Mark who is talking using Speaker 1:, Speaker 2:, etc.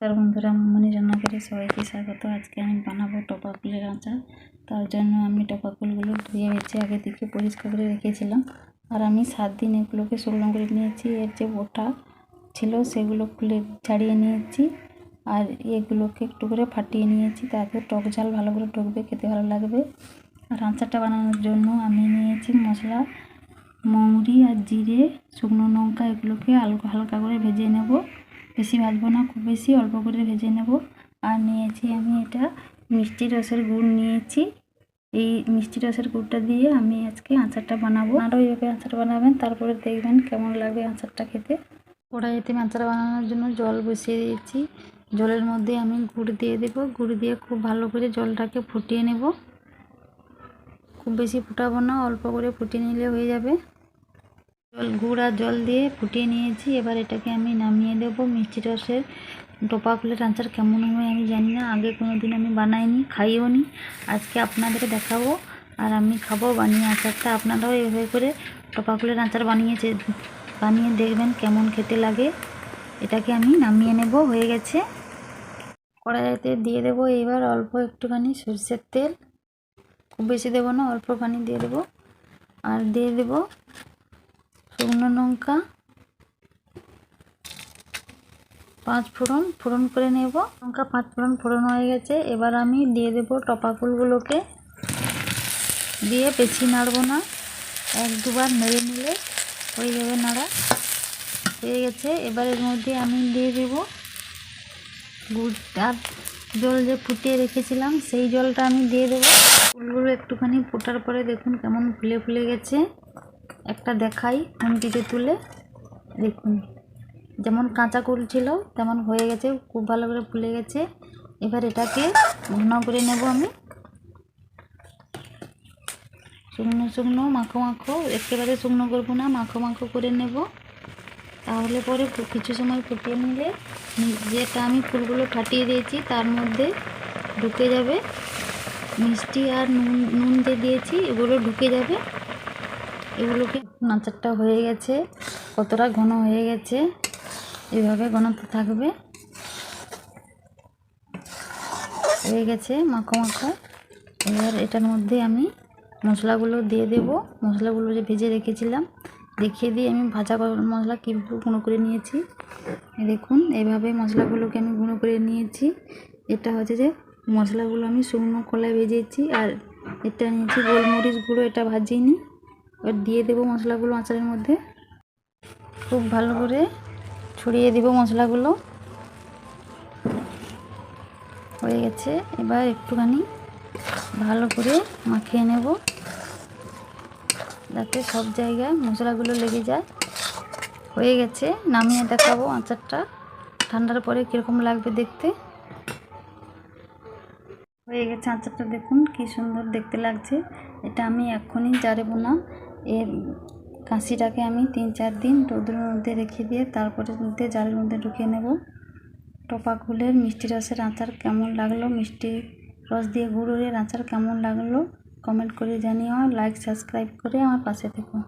Speaker 1: নমস্কার বন্ধুরা মনি রান্নাঘরে সবাইকে স্বাগত। আজকে আমি বানাবো টপা ফুলের আচার। তার জন্য আমি টপা ফুলগুলো ধুয়ে বেছে আগে থেকে পরিষ্কার করে রেখেছিলাম। আর আমি সাত দিন এগুলোকে শুকনো করে নিয়েছি। এর যে বোটা ছিল সেগুলো খুলে ছাড়িয়ে নিয়েছি। আর এগুলোকে একটু করে ফাটিয়ে নিয়েছি। তাতে টক ঝাল ভালো করে টকবে খেতে ভালো লাগবে। আর আচারটা বানানোর জন্য আমি নিয়েছি মশলা, মৌরি আর জিরে, শুকনো লঙ্কা, এগুলোকে হালকা হালকা করে ভেজে নেব। বেশি ভাজবো না, খুব বেশি, অল্প করে ভেজে নেব। আর নিয়েছি আমি এটা মিষ্টি রসের গুড় নিয়েছি। এই মিষ্টি রসের গুড়টা দিয়ে আমি আজকে আচারটা বানাবো। আরও এইভাবে আচার বানাবেন, তারপরে দেখবেন কেমন লাগবে আচারটা খেতে। কড়াইতে আচার বানানোর জন্য জল বসিয়ে দিয়েছি। জলের মধ্যে আমি গুড় দিয়ে দেবো। গুড় দিয়ে খুব ভালো করে জলটাকে ফুটিয়ে নেব। খুব বেশি ফুটাবো না, অল্প করে ফুটিয়ে নিলে হয়ে যাবে। জল গুড় আর জল দিয়ে ফুটিয়ে নিয়েছি। এবার এটাকে আমি নামিয়ে দেবো। মিষ্টি রসের টোপা ফুলের আচার কেমন হয় আমি জানি না। আগে কোনো দিন আমি বানাইনি, খাইও নি। আজকে আপনাদেরকে দেখাবো। আর আমি খাব বানিয়ে আচারটা। আপনারাও এভাবে করে টোপা ফুলের আচার বানিয়েছে, বানিয়ে দেখবেন কেমন খেতে লাগে। এটাকে আমি নামিয়ে নেব। হয়ে গেছে। কড়াইতে দিয়ে দেবো এবার অল্প একটুখানি সরষের তেল। খুব বেশি দেবো না, অল্প পানি দিয়ে দেবো। আর দিয়ে দেবো শুকনো লঙ্কা, পাঁচ ফোড়ন ফোড়ন করে নেব। লঙ্কা পাঁচ ফোড়ন ফোড়ন হয়ে গেছে। এবার আমি দিয়ে দেবো টপা ফুলগুলোকে। দিয়ে বেশি নাড়বো না। এক দুবার নেড়ে নিলে হয়ে যাবে নাড়া। হয়ে গেছে। এবার এর মধ্যে আমি দিয়ে দেব গুড় আর জল যে ফুটিয়ে রেখেছিলাম, সেই জলটা আমি দিয়ে দেবো। ফুলগুলো একটুখানি ফোটার পরে দেখুন কেমন ফুলে ফুলে গেছে। একটা দেখাই খুন্তিতে তুলে। দেখুন যেমন কাঁচা কুল ছিল, তেমন হয়ে গেছে, খুব ভালো করে ফুলে গেছে। এবার এটাকে ঘন করে নেব আমি। শুকনো শুকনো, মাখো মাখো, একেবারে শুকনো করব না, মাখো মাখো করে নেব। তাহলে পরে কিছু সময় ফুটিয়ে নিলে যেটা আমি ফুলগুলো ফাটিয়ে দিয়েছি, তার মধ্যে ঢুকে যাবে। মিষ্টি আর নুন নুন যে দিয়েছি, এগুলো ঢুকে যাবে। এগুলোকে নাচারটা হয়ে গেছে, কতটা ঘন হয়ে গেছে, এভাবে ঘনত্ব থাকবে। হয়ে গেছে মাখো মাখো। এবার এটার মধ্যে আমি মশলাগুলো দিয়ে দেব। মশলাগুলো যে ভেজে রেখেছিলাম, দেখিয়ে দিয়ে আমি ভাজা মশলা কীভাবে গুঁড়ো করে নিয়েছি। দেখুন, এইভাবে মশলাগুলোকে আমি গুঁড়ো করে নিয়েছি। এটা হচ্ছে যে মশলাগুলো আমি শুকনো কলায় ভেজেছি, আর এটা নিয়েছি গোলমরিচ গুঁড়ো, এটা ভাজিনি। এবার দিয়ে দেবো মশলাগুলো আচারের মধ্যে। খুব ভালো করে ছড়িয়ে দেবো মশলাগুলো। হয়ে গেছে। এবার একটুখানি ভালো করে মাখিয়ে নেব। যাতে সব জায়গায় মশলাগুলো লেগে যায়। হয়ে গেছে। নামিয়ে দেখাবো আচারটা। ঠান্ডার পরে কীরকম লাগবে দেখতে। হয়ে গেছে আচারটা। দেখুন কি সুন্দর দেখতে লাগছে। এটা আমি এখনই জারবো না। এর কাঁচিটাকে আমি তিন চার দিন রোদ্রের মধ্যে রেখে দিয়ে তারপরে মধ্যে জালের মধ্যে ঢুকিয়ে নেব। টপা খুলে মিষ্টি রসের আচার কেমন লাগল? মিষ্টি রস দিয়ে গুড়ের আচার কেমন লাগল? কমেন্ট করে জানিও লাইক সাবস্ক্রাইব করে আমার পাশে থেকো।